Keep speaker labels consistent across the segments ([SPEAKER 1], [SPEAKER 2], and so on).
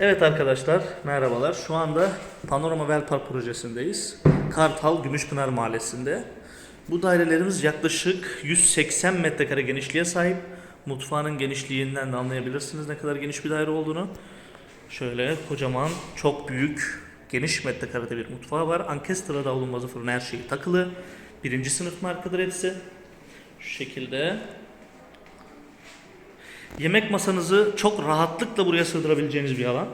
[SPEAKER 1] Evet arkadaşlar, merhabalar. Şu anda Panorama Velpark projesindeyiz. Kartal Gümüşpınar Mahallesi'nde. Bu dairelerimiz yaklaşık 180 metrekare genişliğe sahip. Mutfağının genişliğinden de anlayabilirsiniz ne kadar geniş bir daire olduğunu. Şöyle kocaman, çok büyük, geniş metrekarede bir mutfağı var. Ankestra davlumbazı fırın her şeyi takılı. Birinci sınıf markadır hepsi. Şu şekilde Yemek masanızı çok rahatlıkla buraya sığdırabileceğiniz bir alan.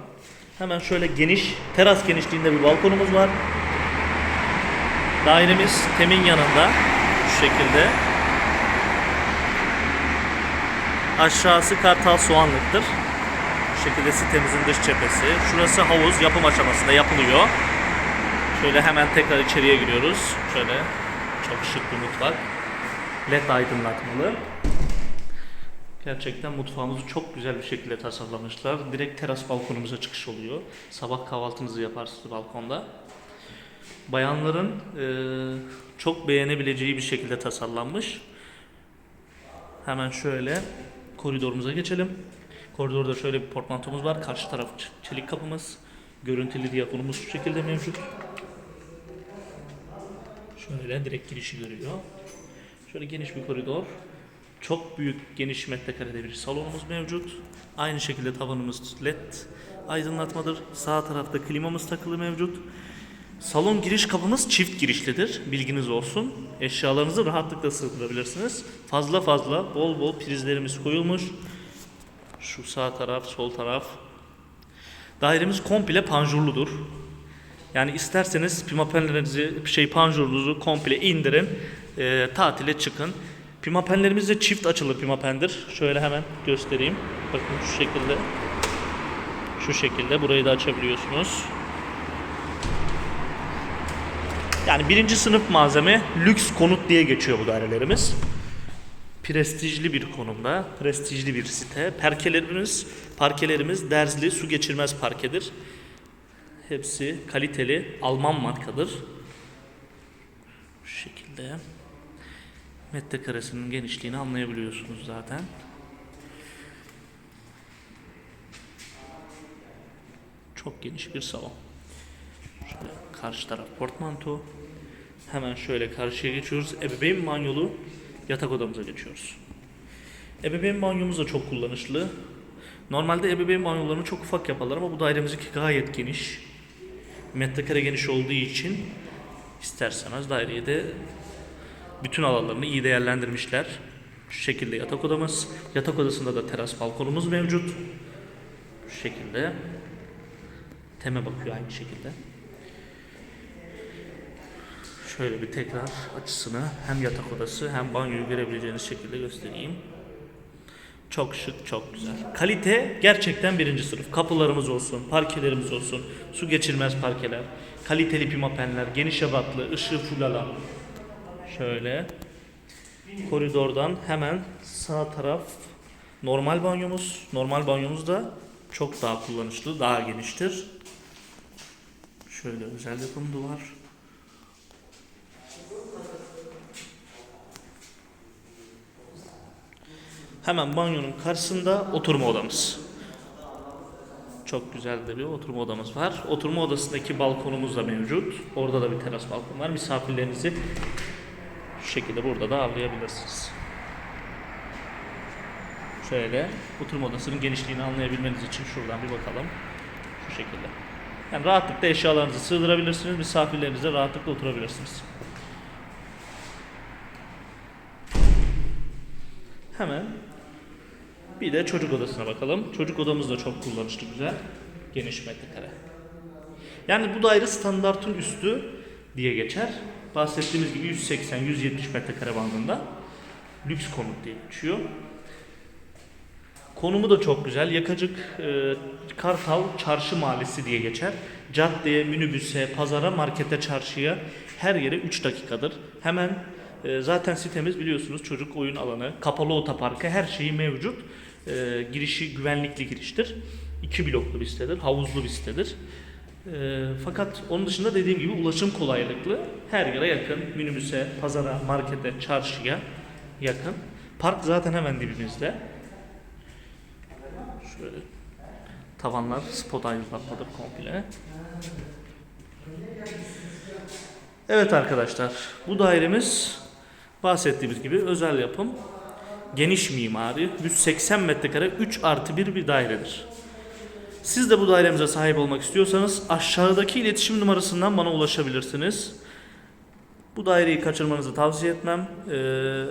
[SPEAKER 1] Hemen şöyle geniş, teras genişliğinde bir balkonumuz var. Dairemiz temin yanında şu şekilde. Aşağısı Kartal Soğanlık'tır. Bu şekilde sitemizin dış cephesi. Şurası havuz yapım aşamasında yapılıyor. Şöyle hemen tekrar içeriye giriyoruz. Şöyle çok şık bir mutfak. LED aydınlatmalı. Gerçekten mutfağımızı çok güzel bir şekilde tasarlamışlar. Direkt teras balkonumuza çıkış oluyor. Sabah kahvaltınızı yaparsınız balkonda. Bayanların eee, çok beğenebileceği bir şekilde tasarlanmış. Hemen şöyle koridorumuza geçelim. Koridorda şöyle bir portmantomuz var. Karşı taraf çelik kapımız. Görüntülü diyagonumuz şu şekilde mevcut. Şöyle direkt girişi görüyor. Şöyle geniş bir koridor. Çok büyük geniş metrekarede bir salonumuz mevcut. Aynı şekilde tavanımız led aydınlatmadır. Sağ tarafta klimamız takılı mevcut. Salon giriş kapımız çift girişlidir. Bilginiz olsun. Eşyalarınızı rahatlıkla sığdırabilirsiniz. Fazla fazla bol bol prizlerimiz koyulmuş. Şu sağ taraf, sol taraf. Dairemiz komple panjurludur. Yani isterseniz pimapenlerinizi, şey panjurunuzu komple indirin, e, tatile çıkın. Pimapenlerimiz de çift açılı pimapendir. Şöyle hemen göstereyim. Bakın şu şekilde. Şu şekilde burayı da açabiliyorsunuz. Yani birinci sınıf malzeme lüks konut diye geçiyor bu dairelerimiz. Prestijli bir konumda, prestijli bir site. Parkelerimiz, parkelerimiz derzli, su geçirmez parkedir. Hepsi kaliteli Alman markadır. Şu şekilde metrekaresinin genişliğini anlayabiliyorsunuz zaten. Çok geniş bir salon. Şöyle karşı taraf portmanto. Hemen şöyle karşıya geçiyoruz. Ebeveyn banyolu yatak odamıza geçiyoruz. Ebeveyn banyomuz da çok kullanışlı. Normalde ebeveyn banyolarını çok ufak yaparlar ama bu dairemizdeki gayet geniş. Metrekare geniş olduğu için isterseniz daireye de bütün alanlarını iyi değerlendirmişler. Şu şekilde yatak odamız. Yatak odasında da teras balkonumuz mevcut. Şu şekilde. Teme bakıyor aynı şekilde. Şöyle bir tekrar açısını hem yatak odası hem banyoyu görebileceğiniz şekilde göstereyim. Çok şık, çok güzel. Kalite gerçekten birinci sınıf. Kapılarımız olsun, parkelerimiz olsun, su geçirmez parkeler, kaliteli pimapenler, geniş ebatlı, ışığı full alan. Şöyle. Koridordan hemen sağ taraf normal banyomuz. Normal banyomuz da çok daha kullanışlı, daha geniştir. Şöyle özel yapım duvar. Hemen banyonun karşısında oturma odamız. Çok güzel de bir oturma odamız var. Oturma odasındaki balkonumuz da mevcut. Orada da bir teras balkon var. Misafirlerinizi şu şekilde burada da ağırlayabilirsiniz. Şöyle oturma odasının genişliğini anlayabilmeniz için şuradan bir bakalım. Şu şekilde. Yani rahatlıkla eşyalarınızı sığdırabilirsiniz. Misafirlerinizle rahatlıkla oturabilirsiniz. Hemen bir de çocuk odasına bakalım. Çocuk odamız da çok kullanışlı güzel. Geniş metrekare. Yani bu daire standartın üstü diye geçer. Bahsettiğimiz gibi 180-170 metrekare bandında. Lüks konut diye geçiyor. Konumu da çok güzel. Yakacık e, Kartal Çarşı Mahallesi diye geçer. Caddeye, minibüse, pazara, markete, çarşıya her yere 3 dakikadır. Hemen e, zaten sitemiz biliyorsunuz çocuk oyun alanı, kapalı otoparkı her şeyi mevcut. E, girişi güvenlikli giriştir. İki bloklu bir sitedir, havuzlu bir sitedir. E, fakat onun dışında dediğim gibi ulaşım kolaylıklı. Her yere yakın. Minibüse, pazara, markete, çarşıya yakın. Park zaten hemen dibimizde. Şöyle Tavanlar spot aydınlatmadır komple. Evet arkadaşlar bu dairemiz bahsettiğimiz gibi özel yapım. Geniş mimari 180 metrekare 3 artı 1 bir dairedir. Siz de bu dairemize sahip olmak istiyorsanız aşağıdaki iletişim numarasından bana ulaşabilirsiniz. Bu daireyi kaçırmanızı tavsiye etmem. Ee,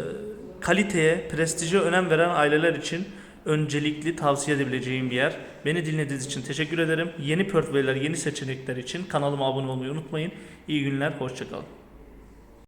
[SPEAKER 1] kaliteye, prestije önem veren aileler için öncelikli tavsiye edebileceğim bir yer. Beni dinlediğiniz için teşekkür ederim. Yeni portföyler, yeni seçenekler için kanalıma abone olmayı unutmayın. İyi günler, hoşçakalın.